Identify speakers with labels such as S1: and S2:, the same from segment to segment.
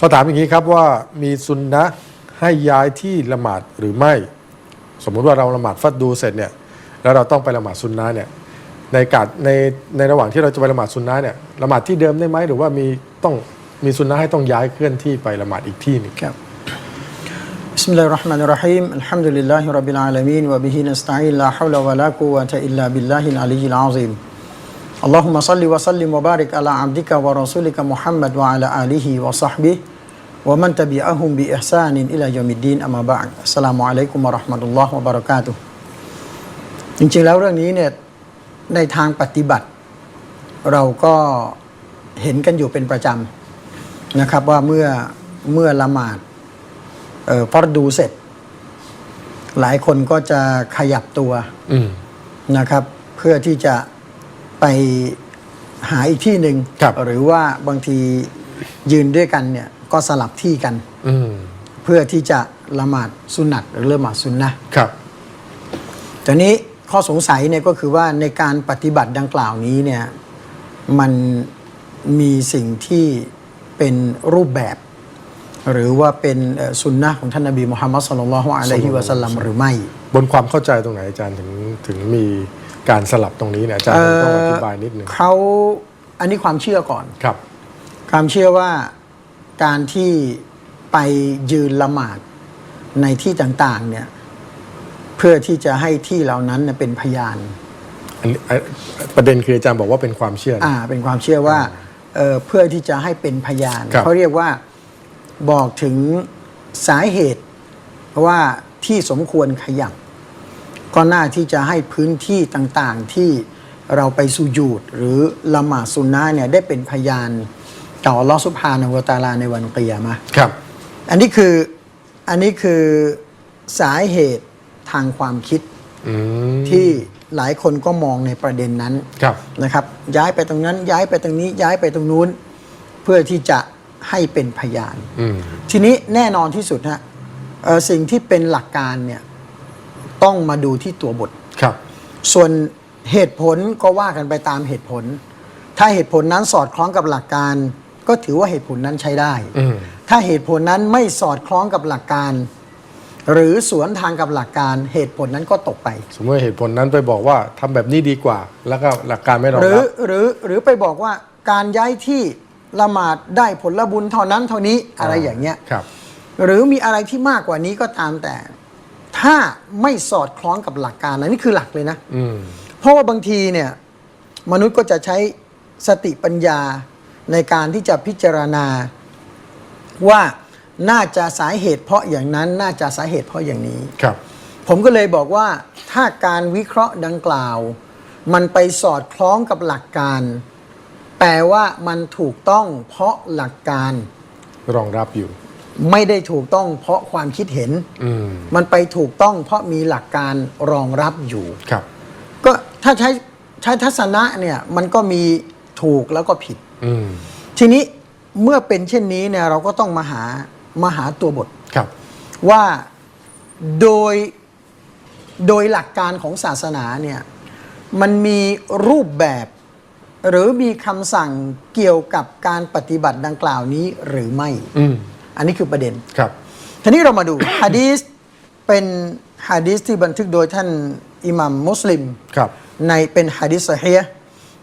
S1: เขาถามอย่างนี้ครับว่ามีสุนนะให้ย้ายที่ละหมาดหรือไม่ สมมุติว่าเราละหมาดฟัดดูเสร็จเนี่ยแล้วเราต้องไปละหมาดสุนนะเนี่ยในการในในระหว่างที่เราจะไปละหมาดสุนนะเนี่ยละหมาดที่เดิมได้ไหมหรือว่ามีต้องมีสุนนะให้ต้องย้ายเคลื่อนที่ไปละหมาดอีกที่นึง
S2: ครับ بسم الله الرحمن الرحيم الحمد لله رب العالمين وبه نستعين لا حول ولا قوة إلا بالله العلي العظيم اللهم صل وسلم وبارك على عبدك ورسولك محمد وعلى آله وصحبه วะมันตะบีอะฮุมบิอิฮซานินอิลายอมิดดีนอัมมาบะอัสสลามุอะลัยกุมะราะห์มะตุลลอฮ์วะบะเราะกาตุจริงๆแล้วเรื่องนี้เนี่ยในทางปฏิบัติ เราก็เห็นกันอยู่เป็นประจำนะครับว่าเมื่อเมื่อละหมาดเอ่อฟอดูเสร็จ หลายคนก็จะขยับตัวนะครับ เพื่อที่จะไปหาอีกที่หนึ่งหรือว่าบางทียืนด้วยกันเนี่ย ก็สลับที่กัน
S1: อืม
S2: เพื่อที่จะละหมาดสุนัตหรือละหมาดซุนนะห์
S1: ครับ
S2: ทีนี้ข้อสงสัยเนี่ยก็คือว่าในการปฏิบัติดังกล่าวนี้เนี่ยมันมีสิ่งที่เป็นรูปแบบ หรือว่าเป็นเอ่อสุนนะของท่านนบีมุฮัมมัดสุลลัลลอฮุอะลัยฮิวะสัลลัมหรือไม่
S1: บนความเข้าใจตรงไหนอาจารย์ถึงถึงมีการสลับตรงนี้เนี่ยอาจารย์ต้องอธิบายนิดหนึ่ง
S2: เขาอันนี้ความเชื่อก่อน
S1: ครับ
S2: ความเชื่อว่า การที่ไปยืนละหมาดในที่ต่างๆเนี่ยเพื่อที่จะให้ที่เหล่านั้นเนี่ยเป็นพยาน
S1: อันนี้อะประเด็นคืออาจารย์บอกว่าเป็นความเชื่อนะ
S2: อ่าเป็นความเชื่อว่าเอ่อเพื่อที่จะให้เป็นพยาน
S1: ครับ
S2: เขาเรียกว่าบอกถึงสาเหตุว่าที่สมควรขยับ ก็น่าที่จะให้พื้นที่ต่างๆที่เราไปสุญูดหรือละหมาดสุนนะห์เนี่ยได้เป็นพยาน ต่ออัลลอฮฺสุบฮานะฮูวะตะอาลาในวันกิยามะห์
S1: ครับ
S2: อันนี้คืออันนี้คือสาเหตุทางความคิด
S1: อืม
S2: ที่หลายคนก็มองในประเด็นนั้น
S1: ครับ
S2: นะครับ ย้ายไปตรงนั้นย้ายไปตรงนี้ย้ายไปตรงนู้น เพื่อที่จะให้เป็นพยาน
S1: อืม
S2: ทีนี้แน่นอนที่สุดฮะเอ่อสิ่งที่เป็นหลักการเนี่ยต้องมาดูที่ตัวบท
S1: ครับ
S2: ส่วนเหตุผลก็ว่ากันไปตามเหตุผล ถ้าเหตุผลนั้นสอดคล้องกับหลักการ ก็ถือว่าเหตุผลนั้นใช้ได้
S1: อืม
S2: ถ้าเหตุผลนั้นไม่สอดคล้องกับหลักการ หรือสวนทางกับหลักการเหตุผลนั้นก็ตกไป
S1: สมมติเหตุผลนั้นไปบอกว่าทำแบบนี้ดีกว่า แล้วก็หลักการไม่รอง
S2: หรือ
S1: รับ
S2: หรือหรือไปบอกว่าการย้ายที่ละหมาดได้ผลบุญเท่านั้นเท่านี้อะไรอย่างเงี้ย
S1: ครับ
S2: หรือมีอะไรที่มากกว่านี้ก็ตามแต่ ถ้าไม่สอดคล้องกับหลักการนะนี่คือหลักเลยนะ
S1: อืม
S2: เพราะว่าบางทีเนี่ย มนุษย์ก็จะใช้สติปัญญา ในการที่จะพิจารณาว่าน่าจะสาเหตุเพราะอย่างนั้นน่าจะสาเหตุเพราะอย่างนี้
S1: ครับ
S2: ผมก็เลยบอกว่าถ้าการวิเคราะห์ดังกล่าว มันไปสอดคล้องกับหลักการ แปลว่ามันถูกต้องเพราะหลักการ
S1: รองรับอยู่
S2: ไม่ได้ถูกต้องเพราะความคิดเห็น
S1: อืม
S2: มันไปถูกต้องเพราะมีหลักการรองรับอยู่
S1: ครับ
S2: ก็ถ้าใช้ใช้ทัศนะเนี่ยมันก็มีถูกแล้วก็ผิด
S1: อืม
S2: ทีนี้เมื่อเป็นเช่นนี้เนี่ยเราก็ต้องมาหามาหาตัวบท
S1: ครับ
S2: ว่าโดยโดยหลักการของศาสนาเนี่ยมันมีรูปแบบ หรือมีคำสั่งเกี่ยวกับการปฏิบัติดังกล่าวนี้หรือไม่
S1: อืม
S2: อันนี้คือประเด็น
S1: ครับ
S2: ทีนี้เรามาดูฮะดีสเป็นฮะดีสที่บันทึกโดยท่านอิหมัมมุสลิม
S1: ครับ
S2: ในเป็นฮะดิษสะฮีฮ์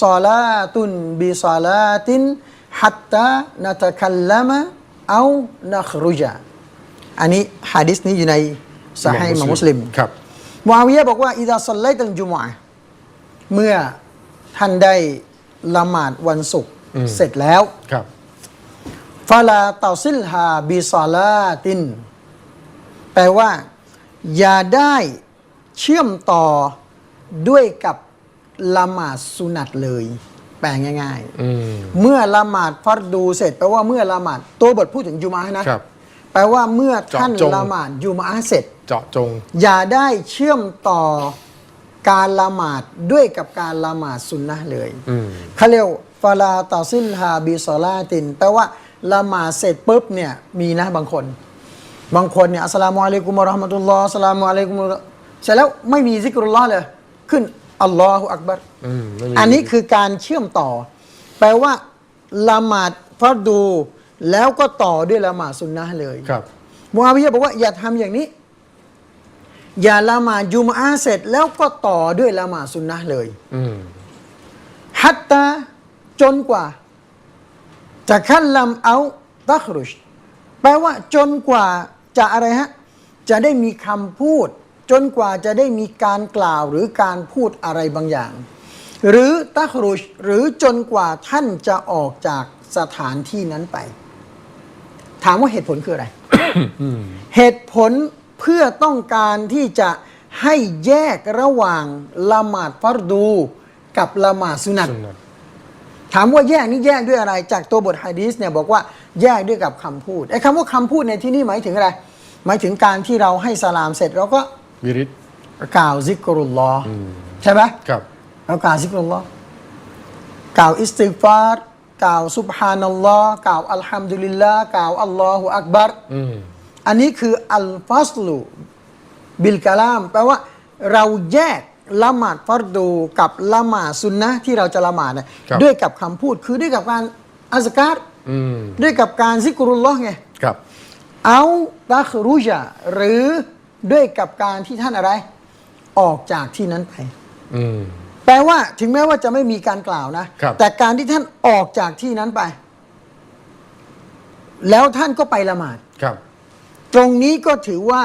S2: ซอลาตุนบิซอลาตินฮัตตานาตะคัลลามะเอานักรุจาอันนี้ฮะดิษนี้อยู่ในสหายมุสลิม
S1: ครับ
S2: วาวิยะบอกว่าอิดาสลัยตันจุมอะเมื่อท่านได้ละหมาดวันศุกร์เสร็จแล้ว
S1: ครับ
S2: ฟาลาเตาซิลฮาบิซาลาติน แปลว่า อย่าได้เชื่อมต่อด้วยกับ ละหมาดสุนัตเลย แปลงง่าย
S1: อืม
S2: ๆเมื่อละหมาดฟัรดูเสร็จแปลว่าเมื่อละหมาดตัวบทพูดถึงจุมาอะห์นะครับแปลว่าเมื่อท่าน
S1: เจาะจง
S2: ละหมาดจุมาอะห์เสร็จ
S1: เจาะจง
S2: อย่าได้เชื่อมต่อการละหมาดด้วยกับการละหมาดสุนนะห์เลย
S1: อืม
S2: เขาเรียกฟาลาตาซิลฮาบิซอลาตินแปลว่าละหมาดเสร็จปุ๊บเนี่ยมีนะบางคน บางคนเนี่ยอัสสลามุอะลัยกุมวะเราะห์มะตุลลอฮ์อัสสลามุอะลัยกุมวะเราะห์เสร็จแล้วไม่มีซิกรุลลอฮ์เลย ขึ้น อัลลอฮฺอักบัร
S1: อืมไม่มี
S2: อันนี้คือการเชื่อมต่อ แปลว่าละหมาดฟัรดู แล้วก็ต่อด้วยละหมาดสุนนะห์เลย
S1: ครับ
S2: มูอาวิยะห์บอกว่าอย่าทำอย่างนี้ อย่าละหมาดยุมอาเสร็จ แล้วก็ต่อด้วยละหมาดสุนนะห์เลย
S1: อืม
S2: ฮัตตาจนกว่าจะคัลลัมเอาตัครุชแปลว่าจนกว่าจะอะไรฮะ จะได้มีคำพูด จนกว่าจะได้มีการกล่าวหรือการพูดอะไรบางอย่าง หรือตัครุชหรือจนกว่าท่านจะออกจากสถานที่นั้นไป ถามว่าเหตุผลคืออะไร เหตุผลเพื่อต้องการที่จะให้แยกระหว่างละหมาดฟัรดูกับละหมาดสุนัต
S1: สุนนะ
S2: ถามว่าแยกนี่แยกด้วยอะไร จากตัวบทฮะดีสเนี่ยบอกว่าแยกด้วยกับคำพูดไอ้คำว่าคำพูดในที่นี่หมายถึงอะไร หมายถึงการที่เราให้สลามเสร็จเราก็
S1: วิริต
S2: กล่าวซิกรุลลอฮ์ใช่ไหม
S1: ครับ
S2: เรากล่าวซิกรุลลอฮ์กล่าวอิสติกฟาร์กล่าวซุบฮานัลลอฮ์กล่าวอัลฮัมดุลิลลาห์กล่าวอัลลอฮฺอักบัร
S1: อืม
S2: อันนี้คืออัลฟัสลูบิลกะลาม แปลว่าเราแยกละหมาดฟัรดูกับละหมาดซุนนะห์ที่เราจะละหมาดเนี่ย
S1: ครับ
S2: ด้วยกับคำพูดคือด้วยกับการอัสการ
S1: อืม
S2: ด้วยกับการซิกรุลลอฮ์ไง
S1: ครับ
S2: เอาตัครุจาหรือ ด้วยกับการที่ท่านอะไร ออกจากที่นั้นไป
S1: อืม
S2: แปลว่าถึงแม้ว่าจะไม่มีการกล่าวนะ
S1: ครับ
S2: แต่การที่ท่านออกจากที่นั้นไป แล้วท่านก็ไปละหมาด
S1: ครับ
S2: ตรงนี้ก็ถือว่า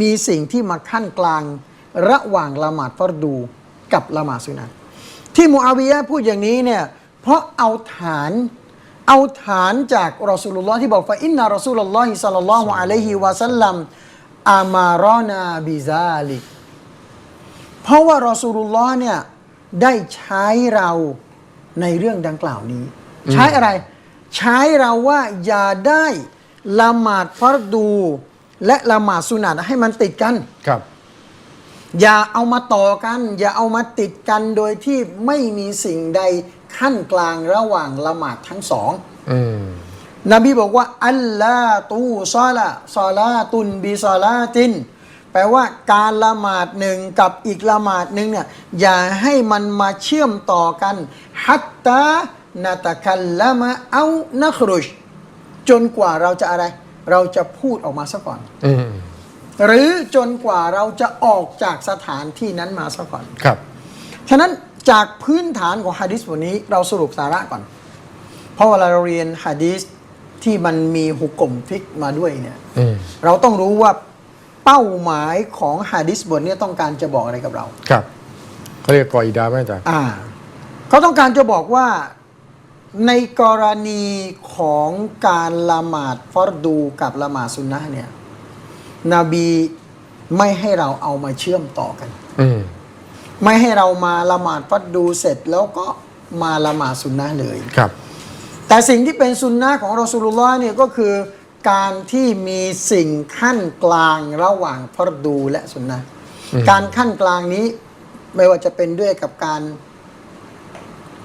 S2: มีสิ่งที่มาขั้นกลางระหว่างละหมาดฟัรดูกับละหมาดสุนัตที่มูอาวิยะห์พูดอย่างนี้เนี่ย เพราะเอาฐานเอาฐานจากรอสูลุลลอฮ์ที่บอกว่าอินนารอสูลุลลอฮิสัลลัลลอฮุอะลัยฮิวะสัลลัม อามารอนาบิซาลิก เพราะว่ารอสูลุลลอฮ์เนี่ยได้ใช้เราในเรื่องดังกล่าวนี้ ใช้อะไร ใช้เราว่าอย่าได้ละหมาดฟัรดู และละหมาดสุนัตให้มันติดกัน
S1: ครับ
S2: อย่าเอามาต่อกัน อย่าเอามาติดกันโดยที่ไม่มีสิ่งใดขั้นกลางระหว่างละหมาดทั้งสอง
S1: อืม
S2: นบีบอกว่า อัลลาตูซอละซอลาตุนบีซอลาติน แปลว่าการละหมาดหนึ่งกับอีกละหมาดหนึ่งเนี่ยอย่าให้มันมาเชื่อมต่อกันฮัตตานาตะคัลละมะเอานัครุชจนกว่าเราจะอะไร เราจะพูดออกมาซะก่อน
S1: อืม
S2: หรือจนกว่าเราจะออกจากสถานที่นั้นมาซะก่อน
S1: ครับ
S2: ฉะนั้นจากพื้นฐานของฮะดิษวันนี้เราสรุปสาระก่อน เพราะเวลาเราเรียนฮะดิษ ที่มันมีหุกกลมฟิกมาด้วยเนี่ย
S1: อืม
S2: เราต้องรู้ว่าเป้าหมายของฮะดิษบทเนี้ต้องการจะบอกอะไรกับเรา
S1: ครับเขาเรียกกออิดาไหมอาจารย์
S2: อ่าเขาต้องการจะบอกว่าในกรณีของการละหมาดฟารดูกับละหมาดสุนนะห์เนี่ย นบีไม่ให้เราเอามาเชื่อมต่อกัน
S1: อืม
S2: ไม่ให้เรามาละหมาดฟัดดูเสร็จแล้วก็มาละหมาดสุนนะห์เลย
S1: ครับ
S2: แต่สิ่งที่เป็นสุนนะห์ของรอสูลุลลอฮ์เนี่ยก็คือการที่มีสิ่งขั้นกลางระหว่างฟัดดูและสุนนะห์การขั้นกลางนี้ไม่ว่าจะเป็นด้วยกับการ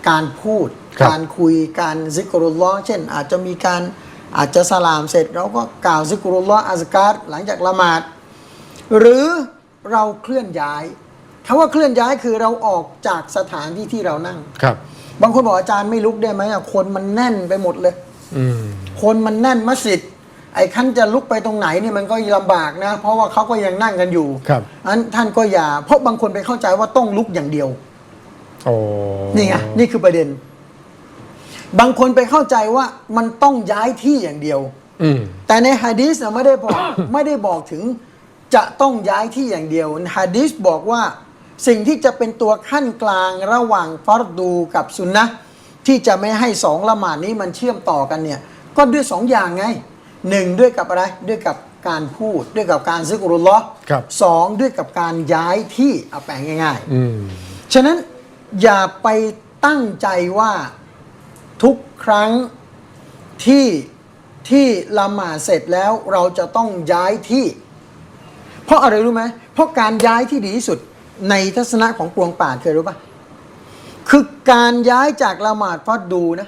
S2: การพูด
S1: ครับ
S2: การคุยการซิกรุลลอฮ์เช่น อาจจะมีการอาจจะสลามเสร็จเราก็กล่าวซิกรุลลอฮ์อัสการหลังจากละหมาด หรือเราเคลื่อนย้ายคำว่าเคลื่อนย้ายคือเราออกจากสถานที่ที่เรานั่ง
S1: ครับ
S2: บางคนบอกอาจารย์ไม่ลุกได้ไหมอะคนมันแน่นไปหมดเลย
S1: อืม
S2: คนมันแน่นมัสยิดไอ้ขั้นจะลุกไปตรงไหนเนี่ยมันก็ลำบากนะ เพราะว่าเขาก็ยังนั่งกันอยู่
S1: ครับ
S2: อันท่านก็อย่า เพราะบางคนไปเข้าใจว่าต้องลุกอย่างเดียว
S1: โอ้
S2: นี่ไงนี่คือประเด็น บางคนไปเข้าใจว่ามันต้องย้ายที่อย่างเดียว
S1: อืม
S2: แต่ในฮะดีษน่ะไม่ได้บอก ไม่ได้บอกถึงจะต้องย้ายที่อย่างเดียวฮะดีษบอกว่า สิ่งที่จะเป็นตัวขั้นกลางระหว่างฟัรดูกับสุนนะห์ที่จะไม่ให้สองละหมาดนี้มันเชื่อมต่อกันเนี่ยก็ด้วยสองอย่างไงหนึ่งด้วยกับอะไรด้วยกับการพูดด้วยกับการซึกรุลลอฮ์
S1: ครับ
S2: สองด้วยกับการย้ายที่เอาแปลงง่ายๆ
S1: อืม
S2: ฉะนั้นอย่าไปตั้งใจว่าทุกครั้งที่ที่ละหมาดเสร็จแล้วเราจะต้องย้ายที่ เพราะอะไรรู้ไหมเพราะการย้ายที่ดีที่สุด ในทัศนะของปวงป่าดเคยรู้ปะคือการย้ายจากละหมาดฟัดดูนะ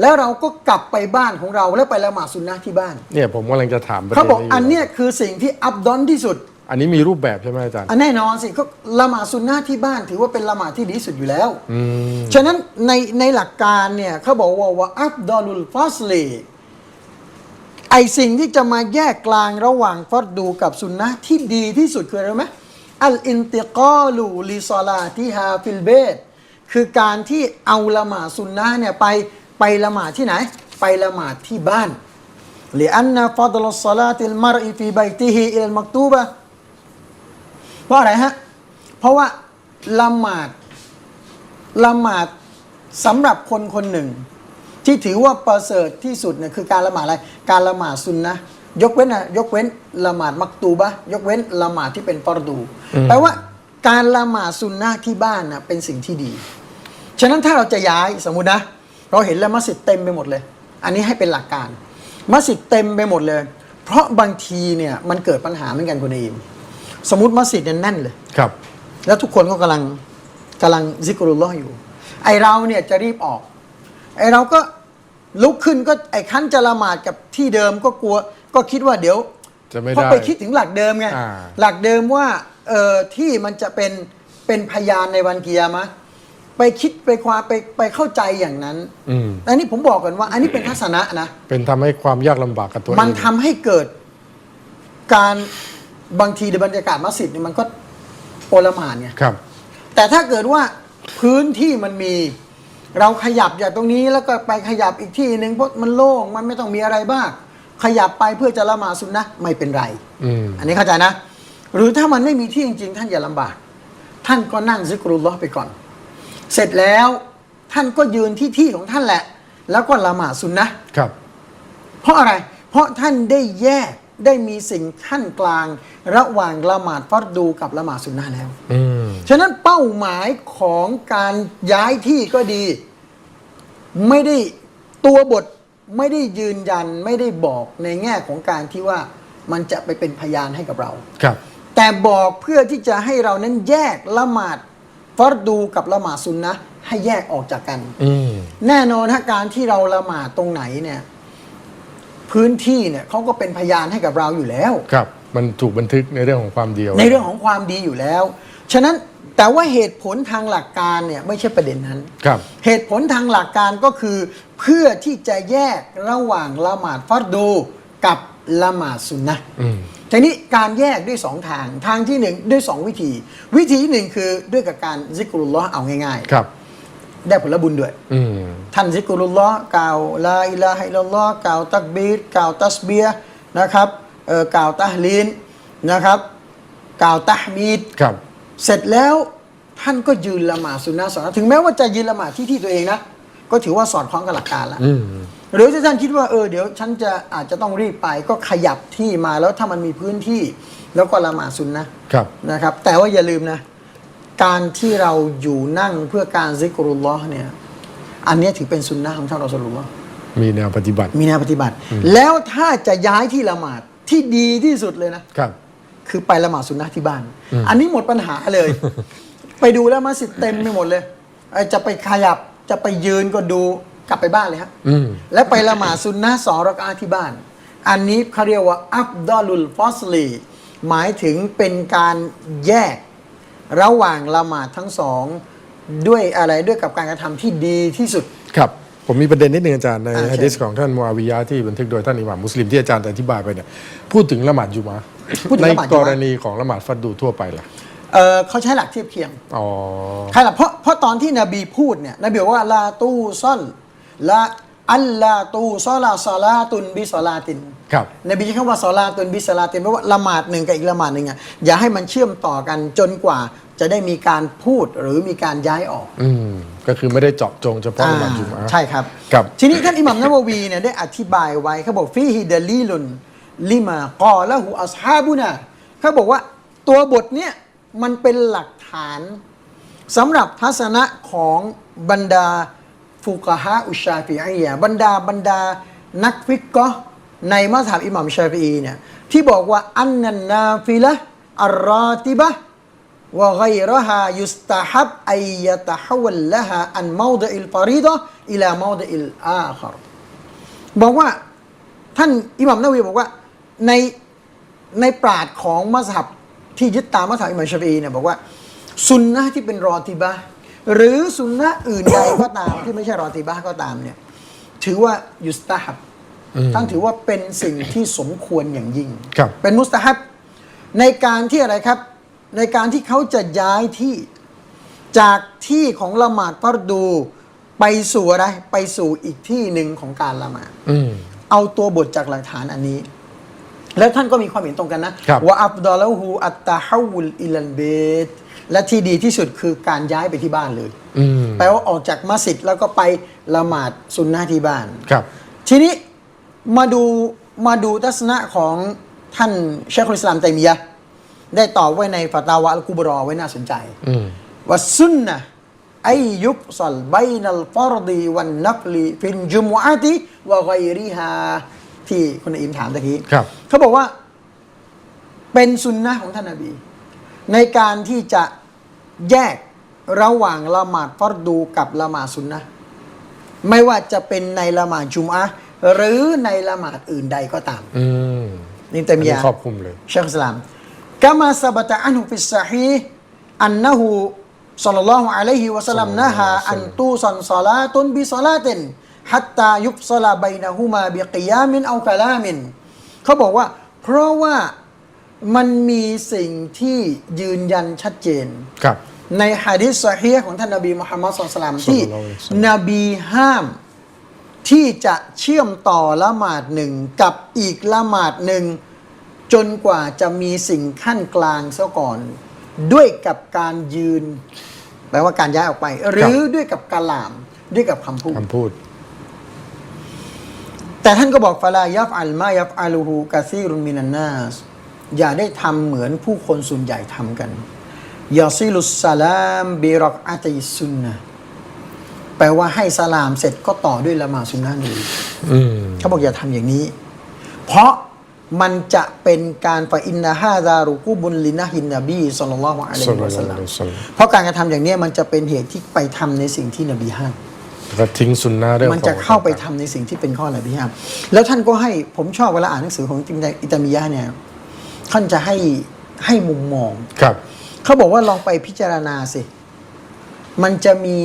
S2: แล้วเราก็กลับไปบ้านของเราแล้วไปละหมาดสุนนะห์ที่บ้าน
S1: เนี่ยผมกำลังจะถามประ
S2: เขา
S1: เด็น
S2: บอก
S1: นี้
S2: อัน
S1: อยู่
S2: เนี้ยคือสิ่งที่อับดอนที่สุด
S1: อันนี้มีรูปแบบใช่ไหมอาจารย์
S2: อันแน่นอนสิก็ละหมาดสุนนะห์ที่บ้านถือว่าเป็นละหมาดที่ดีที่สุดอยู่แล้ว
S1: อืม
S2: ฉะนั้นในในหลักการเนี่ยเขาบอกว่าว่าอัฟดอลุลฟัสลีไอสิ่งที่จะมาแยกกลางระหว่างฟัดดูกับสุนนะห์ที่ดีที่สุดคืออะไรรู้ไหม อัลอินติกอลูลิซอลาที่ฮาฟิลเบตคือการที่เอาละหมาดสุนนะเนี่ยไปไปละหมาดที่ไหน ไปละหมาดที่บ้านหรืออันนะฟัดลสลาติลมารอิฟีบัยติฮิอิลมักตูบะเพราะอะไรฮะ เพราะว่าละหมาดละหมาดสำหรับคนคนหนึ่ง ที่ถือว่าประเสริฐที่สุดเนี่ยคือการละหมาดอะไร การละหมาดซุนนะ ยกเว้นนะยกเว้นละหมาดมักตูบะห์ยกเว้นละหมาดที่เป็นฟารดู
S1: อืม
S2: แปลว่าการละหมาดซุนนะห์ที่บ้านนะเป็นสิ่งที่ดี ฉะนั้นถ้าเราจะย้ายสมมุตินะ เราเห็นแล้วมัสยิดเต็มไปหมดเลย อันนี้ให้เป็นหลักการ มัสยิดเต็มไปหมดเลย เพราะบางทีเนี่ยมันเกิดปัญหาเหมือนกันคุณอิมสมมติมัสยิดเนี่ยแน่นเลย
S1: ครับ
S2: แล้วทุกคนก็กำลังกำลังซิกรุลลอฮ์อยู่ ไอเราเนี่ยจะรีบออก ไอเราก็ลุกขึ้นก็ไอขั้นจะละหมาดกับที่เดิมก็กลัว ก็คิดว่าเดี๋ยว
S1: จะไม่
S2: เพราะ
S1: ได้
S2: ไปคิดถึงหลักเดิมไง
S1: อ่า
S2: หลักเดิมว่าเออที่มันจะเป็นเป็นพยานในวันเกียร์มะห์ไปคิดไปความไปไปเข้าใจอย่างนั้น
S1: อืม
S2: อันนี้ผมบอกกันว่า อันนี้เป็นทัศนะนะ
S1: เป็นทำให้ความยากลำบากกับตัวเอง
S2: มันทำให้เกิดการบางทีในบรรยากาศมัสยิดเนี่ยมันก็โอลหมานไง
S1: ครับ
S2: แต่ถ้าเกิดว่าพื้นที่มันมี เราขยับจากตรงนี้แล้วก็ไปขยับอีกที่หนึ่งเพราะมันโล่งมันไม่ต้องมีอะไรบ้าง ขยับไปเพื่อจะละหมาดสุนนะห์ไม่เป็นไร
S1: อืม
S2: อันนี้เข้าใจนะ หรือถ้ามันไม่มีที่จริง ๆ ท่านอย่าลำบาก ท่านก็นั่งซิกรุลลอฮ์ไปก่อน เสร็จแล้วท่านก็ยืนที่ที่ของท่านแหละ แล้วก็ละหมาดสุนนะห์
S1: ครับ
S2: เพราะอะไร เพราะท่านได้แยกได้มีสิ่งขั้นกลาง ระหว่างละหมาดฟัรดูกับละหมาดสุนนะห์แล้ว
S1: อืม
S2: ฉะนั้นเป้าหมายของการย้ายที่ก็ดี ไม่ได้ตัวบท ไม่ได้ยืนยันไม่ได้บอกในแง่ของการที่ว่ามันจะไปเป็นพยานให้กับเรา
S1: ครับ
S2: แต่บอกเพื่อที่จะให้เรานั้นแยกละหมาดฟัรดูกับละหมาดซุนนะห์ให้แยกออกจากกัน
S1: อืม
S2: แน่นอนถ้าการที่เราละหมาดตรงไหนเนี่ย พื้นที่เนี่ยเขาก็เป็นพยานให้กับเราอยู่แล้ว
S1: ครับ มันถูกบันทึกในเรื่องของความเดียว
S2: ในเรื่องของความดีอยู่แล้ว ฉะนั้น แต่ว่าเหตุผลทางหลักการเนี่ยไม่ใช่ประเด็นนั้น
S1: ครับ
S2: เหตุผลทางหลักการก็คือเพื่อที่จะแยกระหว่างละหมาดฟัรดูกับละหมาดซุนนะห์
S1: อืม
S2: ทีนี้การแยกด้วยสองทางทางที่หนึ่งด้วยสองวิธี วิธีที่หนึ่งคือด้วยกับการซิกรุลลอฮ์เอาง่าย
S1: ครับ
S2: ๆ ได้ผลบุญด้วย
S1: อืม
S2: ท่านซิกรุลลอฮ์กล่าวลาอิลาฮะอิลลัลลอฮ์กล่าวตักบีรกล่าวตัสเบียห์นะครับเอ่อกล่าวตะฮลีนนะครับ กล่าวตะฮมีด
S1: ครับ
S2: เสร็จแล้วท่านก็ยืนละหมาดสุนนะสอนถึงแม้ว่าจะยืนละหมาดที่ที่ตัวเองนะก็ถือว่าสอดคล้องกับหลักการแล้ว
S1: อืม
S2: หรือถ้าท่านคิดว่าเออเดี๋ยวฉันจะอาจจะต้องรีบไปก็ขยับที่มาแล้วถ้ามันมีพื้นที่ แล้วก็ละหมาดซุนนะครับนะครับ แต่ว่าอย่าลืมนะ การที่เราอยู่นั่งเพื่อการซิกรุลลอฮ์เนี่ย อันเนี้ยถือเป็นซุนนะของท่านรอสูลุลลอฮ์
S1: มีแนวปฏิบัติ
S2: มีแนวปฏิบัติ แล้วถ้าจะย้ายที่ละหมาดที่ดีที่สุดเลยนะ
S1: ครับ
S2: คือไปละหมาดสุนนะที่บ้าน
S1: อืม
S2: อันนี้หมดปัญหาเลย ไปดูแล้วมัสยิดเต็มไปหมดเลยเอ้ยจะไปขยับจะไปยืนก็ดูกลับไปบ้านเลยฮะ
S1: อืม
S2: แล้วไปละหมาดซุนนะห์สองรักอาที่บ้าน อันนี้เขาเรียกว่าอัฟดอลุลฟอสลีหมายถึงเป็นการแยกระหว่างละหมาดทั้งสองด้วยอะไรด้วยกับการกระทำที่ดีที่สุด
S1: ครับผมมีประเด็นนิดนึงอาจารย์ใน
S2: อ่าเชิญ
S1: ฮะดิษของท่านมูอาวิยะห์ที่บันทึกโดยท่านอิหม่ามมุสลิมที่อาจารย์อธิบายไปเนี่ยพูดถึงละหมาดจุมา
S2: พูดถึง
S1: ใน
S2: ละหมาด
S1: ก
S2: จุมะ
S1: รณีของละหมาดฟัดดูทั่วไปล่ะ
S2: เออเขาใช้หลักเทียบเคียง
S1: อ๋อ
S2: ใช่หรอเพราะเพราะตอนที่นบีพูดเนี่ยนบีบอกว่าลาตูซอนละอัลลาตูซอลาซอลาตุนบิซอลาติน
S1: ครับ
S2: นบีใช้คำว่าซอลาตุนบิซอลาตินเพราะว่าละหมาดหนึ่งกับอีกละหมาดหนึ่งอะอย่าให้มันเชื่อมต่อกันจนกว่าจะได้มีการพูดหรือมีการย้ายออก
S1: อืม ก็คือไม่ได้เจาะจงเฉพาะละหมาดจุมา
S2: อ่าใช่ครับ
S1: ครับ
S2: ทีนี้ท่านอิหมัมนาววีเนี่ยได้อธิบายไว้เขาบอกฟีฮิดะลีลุน ลิมากอละหูอัสฮาบุนะเขาบอกว่าตัวบทเนี่ยมันเป็นหลักฐานสำหรับทัศนะของบรรดาฟุกะฮะอุชาฟิอียบรรดาบรรดานักฟิกกะห์ในมัสฮับอิหม่ามชาฟิอีเนี่ยที่บอกว่าอันนันนาฟิละอัรรอติบะห์วะไกรฮายุสตะฮับอัยะตะฮวัลละฮาอันมาวดอิลฟารีดะอิลามาวดอิลอาครบอกว่าท่านอิหม่ามนาวีบอกว่า ในในปราดของมัสฮับที่ยึดตามมัสฮับอิหม่ามชาฟีอีเนี่ยบอกว่าสุนนะห์ที่เป็นรอติบะห์หรือสุนนะห์อื่นใดก็ตามที่ไม่ใช่รอติบะห์ก็ตามเนี่ยถือว่ายุสตาฮับท่านถือว่าเป็นสิ่งที่สมควรอย่างยิ่ง
S1: ครับ
S2: เป็นมุสตาฮับในการที่อะไรครับ ในการที่เขาจะย้ายที่จากที่ของละหมาดฟัรดูไปสู่อะไร ไปสู่อีกที่หนึ่งของการละหมาด
S1: อืม
S2: เอาตัวบทจากหลักฐานอันนี้ แล้วท่านก็มีความเห็นตรงกันนะ ครับว่าอับดอลละหูอัตตาฮาวุลอิลันเบตและที่ดีที่สุดคือการย้ายไปที่บ้านเลย
S1: อืม
S2: แปลว่าออกจากมัสยิดแล้วก็ไปละหมาดสุนนะห์ที่บ้าน
S1: ครับ
S2: ทีนี้มาดูมาดูทัศนะของท่านเชคอุลอิสลามไตมียะห์ได้ตอบไว้ในฟาตาวะอัลกุบรอไว้น่าสนใจ
S1: อืม
S2: ว่าสุนนะไอยุบซัลบัยนัลฟารดีวันนัฟลีฟินจุมอะติวะไกริฮา ที่คุณอิมถามตะกี้
S1: ครับ
S2: เขาบอกว่า เป็นสุนนะของท่านนบี ในการที่จะแยกระหว่างละหมาดฟัรดูกับละหมาดสุนนะห์ไม่ว่าจะเป็นในละหมาดจุมอะห์หรือในละหมาดอื่นใดก็ตาม
S1: อืม
S2: นี่เต็ม
S1: อัน
S2: ยา
S1: นี้ครอบคลุมเลย
S2: เชคอิสลามกามาสบตะอันฮุฟิสซะฮีอันนะฮู ฮัตตายุบซลาไบนาฮูมาเบียกิยามินเอากาลามินเขาบอกว่า เพราะว่ามันมีสิ่งที่ยืนยันชัดเจน
S1: ครับ
S2: ในฮะดิษสฮีของท่านนบีมุฮัมมัดสุลสลามที่นบีห้ามที่จะเชื่อมต่อละหมาดหนึ่งกับอีกละหมาดหนึ่ง จนกว่าจะมีสิ่งขั้นกลางซะก่อน ด้วยกับการยืน แปลว่าการย้ายออกไป หรือด้วยกับกาลาม ด้วยกับคำพูด
S1: คำพูด
S2: แต่ท่านก็บอกฟาลายัฟอัลมายัฟอัลูฮูกาซีรุนมินันนาสอย่าได้ทำเหมือนผู้คนส่วนใหญ่ทำกันยาซิลุสสลามบิรอกอาติซุนนะห์แปลว่าให้สลามเสร็จก็ต่อด้วยละหมาดซุนนะห์เลย
S1: อืม
S2: เขาบอกอย่าทำอย่างนี้ เพราะมันจะเป็นการฟาอินนาฮาดารุกูบุนลินะฮินนบีสัลลัลลอฮุอะลัย
S1: ศ็อล
S2: ฮิ
S1: ลัล
S2: วะ
S1: ลอ
S2: สั
S1: ฮุ
S2: ล
S1: อะ
S2: ลัม
S1: ลัยฮิวะซัลลัม
S2: เพราะการกระทำอย่างนี้มันจะเป็นเหตุที่ไปทำในสิ่งที่นบีห้าม
S1: แล้ว ก็ทิ้งสุนนะเรื่อง
S2: มันจะ
S1: ของ
S2: เข้าไปทำในสิ่งที่เป็นข้อนบีห้ามแล้วท่านก็ให้ผมชอบเวลาอ่านหนังสือของอิตามียะห์เนี่ยท่านจะให้ให้มุมมอง
S1: ครับ
S2: เขาบอกว่าลองไปพิจารณาสิ มันจะมี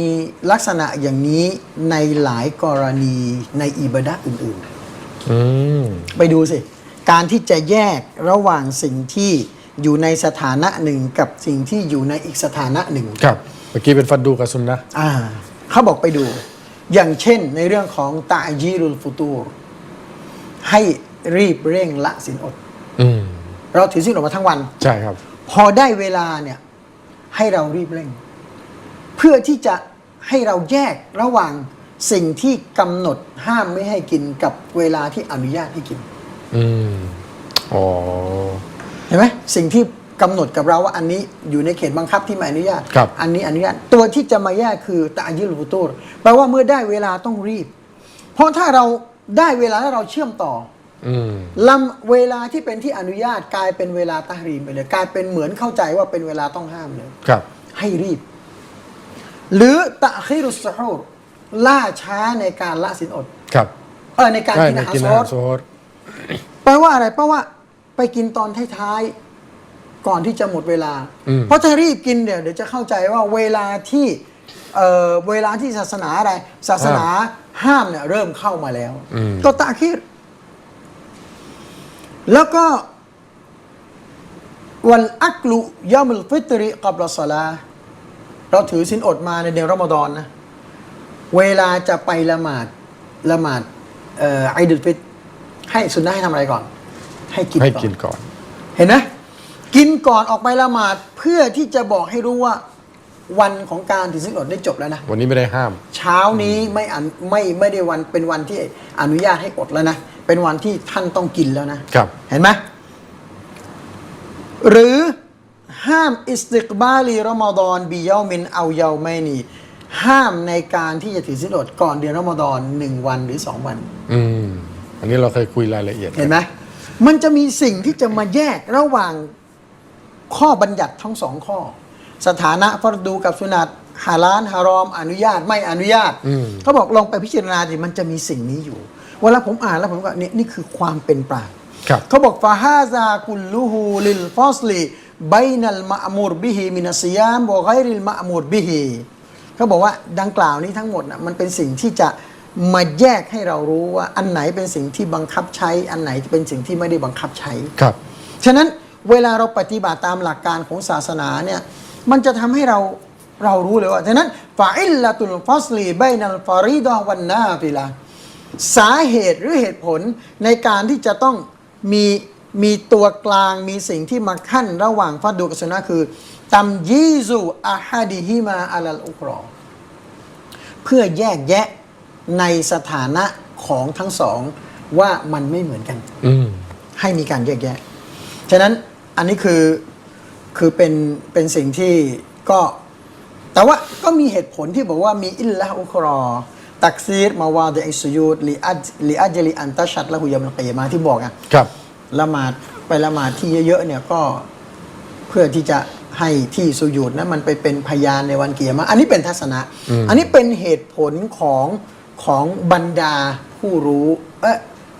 S2: ลักษณะอย่างนี้ในหลายกรณีในอิบาดะห์อื่น
S1: อืม
S2: ๆไปดูสิ การที่จะแยกระหว่างสิ่งที่อยู่ในสถานะหนึ่งกับสิ่งที่อยู่ในอีกสถานะหนึ่ง
S1: ครับ เมื่อกี้เป็นฟัดดูกับสุนนะ
S2: อ่าเขาบอกไปดู อย่างเช่นในเรื่องของตาจีรุลฟุตูรให้รีบเร่งละสินอด
S1: อืม
S2: เราถือสินอดมาทั้งวัน
S1: ใช่ครับ
S2: พอได้เวลาเนี่ย ให้เรารีบเร่ง เพื่อที่จะให้เราแยกระหว่างสิ่งที่กำหนดห้ามไม่ให้กินกับเวลาที่อนุญาตให้กิน
S1: อืมอ๋อ
S2: เห็นไหมสิ่งที่ กำหนดกับเราว่าอันนี้อยู่ในเขตบังคับที่ไม่อนุญาต
S1: ครับ
S2: อันนี้อนุญาต ตัวที่จะมาแยกคือตะอายิลฟุตูรแปลว่าเมื่อได้เวลาต้องรีบ เพราะถ้าเราได้เวลาแล้วเราเชื่อมต่อ
S1: อืม
S2: ลำเวลาที่เป็นที่อนุญาตกลายเป็นเวลาตะฮรีมไปเลยกลายเป็นเหมือนเข้าใจว่าเป็นเวลาต้องห้ามเลย
S1: ครับ
S2: ให้รีบ หรือตะคิรุสฮูรล่าช้าในการละสินอด
S1: ครับ
S2: เออในการ
S1: ใช่
S2: กิน
S1: ใน
S2: อาหาร
S1: กิน
S2: ซ
S1: อา
S2: อ
S1: หาร
S2: ส
S1: โซฮด
S2: แปลว่าอะไรแปลว่าไปกินตอนท้ายๆ ก่อนที่จะหมดเวลา
S1: อืม
S2: เพราะถ้ารีบกินเดี๋ยวเดี๋ยวจะเข้าใจว่าเวลาที่เอ่อเวลาที่ศาสนาอะไร ศาสนาห้ามเนี่ยเริ่มเข้ามาแล้ว
S1: อืม
S2: ก็ตะคิด แล้วก็ วันอักลุยามุลฟิตริกับรอสลา เราถือสินอดมาในเดือนรอมฎอนนะ เวลาจะไปละหมาดละหมาดเอ่อไอดุลฟิตรให้สุนนะให้ทำอะไรก่อน ให้กิน
S1: ให้
S2: ก่อน
S1: กินก่อน
S2: เห็นไหม กินก่อนออกไปละหมาดเพื่อที่จะบอกให้รู้ว่า วันของการถือสินอดได้จบแล้วนะ
S1: วันนี้ไม่ได้ห้าม
S2: เช้านี้ไม่อันไม่ไม่ได้วันเป็นวันที่อนุญาตให้อดแล้วนะ เป็นวันที่ท่านต้องกินแล้วนะ
S1: ครับ
S2: เห็นไหมหรือห้ามอิสติกบาลีรอมฎอนบิเยามินเอาเยาไม่นีห้ามในการที่จะถือศีลอดก่อนเดือนรอมฎอนหนึ่งวันหรือสองวัน
S1: อืม อันนี้เราเคยคุยรายละเอียด
S2: เห็นไหมมันจะมีสิ่งที่จะมาแยกระหว่าง ข้อบัญญัติทั้งสองข้อ สถานะฟรดูกับสุนัตฮาลานฮารอม อนุญาตไม่อนุญาต
S1: อืม
S2: เขาบอกลองไปพิจารณาดิมันจะมีสิ่งนี้อยู่เวลาผมอ่านแล้วผมก็เนี่ยนี่คือความเป็นปราชญ์
S1: ครับ
S2: เขาบอกฟาฮาซากุลลูฮูลิลฟอสลีไบนัลมะอมูรบิฮิมินัสยามบไกริลมะอมูรบิฮิเขาบอกว่าดังกล่าวนี้ทั้งหมดนะมันเป็นสิ่งที่จะมาแยกให้เรารู้ว่าอันไหนเป็นสิ่งที่บังคับใช้ อันไหนเป็นสิ่งที่ไม่ได้บังคับใช้
S1: ครับ
S2: ฉะนั้น เวลาเราปฏิบัติตามหลักการของศาสนาเนี่ย มันจะทำให้เราเรารู้เลยว่าฉะนั้นฟาอิลละตุลฟัสลีไบนัลฟาริดอวันนาฟิลาสาเหตุหรือเหตุผลในการที่จะต้องมีมีตัวกลางมีสิ่งที่มาขั้นระหว่างฟัดดูกับสุนนะคือตัมยีซูอาฮัดิฮิมาอัลลอุกรอเพื่อแยกแยะในสถานะของทั้งสองว่ามันไม่เหมือนกัน
S1: อืม
S2: ให้มีการแยกแยะ ฉะนั้น อันนี้คือคือเป็นเป็นสิ่งที่ก็ แต่ว่าก็มีเหตุผลที่บอกว่ามีอิลละอุครอตักซีรมาวาดอิสยูดลิอัจลิอัจลิอันตัชัดละหุยามลกียามาที่บอกอะ
S1: ครับ
S2: ละหมาดไปละหมาดที่เยอะๆเนี่ยก็เพื่อที่จะให้ที่สุญูดนะมันไปเป็นพยานในวันเกียรมาอันนี้เป็นทัศนะ
S1: อืม
S2: อันนี้เป็นเหตุผลของของบรรดาผู้รู้เออ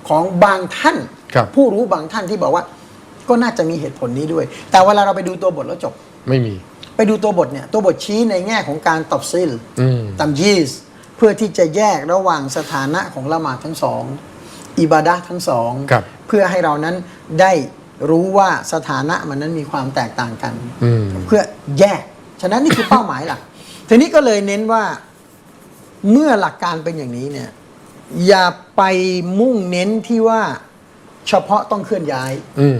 S2: ของบางท่าน
S1: ครับ
S2: ผู้รู้บางท่านที่บอกว่า ก็น่าจะมีเหตุผลนี้ด้วย แต่เวลาเราไปดูตัวบทแล้วจบ
S1: ไม่มี
S2: ไปดูตัวบทเนี่ย ตัวบทชี้ในแง่ของการตอบซิล
S1: อืม
S2: ตัมยีสเพื่อที่จะแยกระหว่างสถานะของละหมาดทั้งสองอิบาดะห์ทั้งสอง
S1: ครับ
S2: เพื่อให้เรานั้นได้รู้ว่าสถานะมันนั้นมีความแตกต่างกัน
S1: อืม
S2: เพื่อแยก ฉะนั้นนี่คือเป้าหมายหลักทีนี้ก็เลยเน้นว่าเมื่อหลักการเป็นอย่างนี้เนี่ย อย่าไปมุ่งเน้นที่ว่าเฉพาะต้องเคลื่อนย้าย
S1: อืม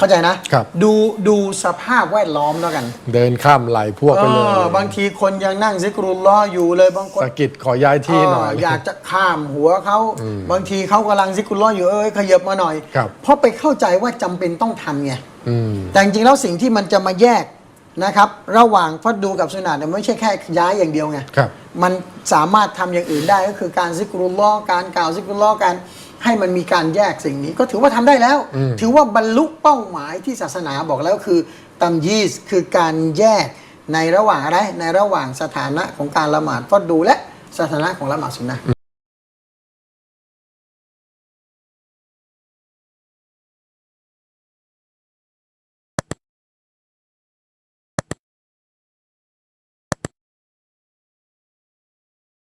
S2: เข้าใจนะ ครับ ดูดูสภาพแวดล้อมแล้วกัน
S1: เดินข้ามไหลพวกไปเลย
S2: เออบางทีคนยังนั่งซิกรุลล้อฮ์อยู่เลยบางคน
S1: สะกิดขอย้ายที่หน่อย
S2: เอยากจะข้ามหัวเขา
S1: อืม
S2: บางทีเขากำลังซิกรุลล้อฮ์อยู่เอ้ยขยับมาหน่อย
S1: ครับ
S2: เพราะไปเข้าใจว่าจำเป็นต้องทำไง
S1: อืม
S2: แต่จริงๆแล้วสิ่งที่มันจะมาแยกนะครับ ระหว่างฟัดดูกับสุนัตเนี่ยไม่ใช่แค่ย้ายอย่างเดียวไง
S1: ครับ
S2: มันสามารถทำอย่างอื่นได้ก็คือการซิกรุลล้อฮ์การกล่าวซิกรุลล้อฮ์การ ให้มันมีการแยกสิ่งนี้ ก็ถือว่าทำได้แล้ว
S1: อืม
S2: ถือว่าบรรลุเป้าหมายที่ศาสนาบอกแล้วคือตัมยีสคือการแยกในระหว่างอะไรในระหว่างสถานะของการละหมาดฟัดดูและสถานะของละหมาดสุนนะห์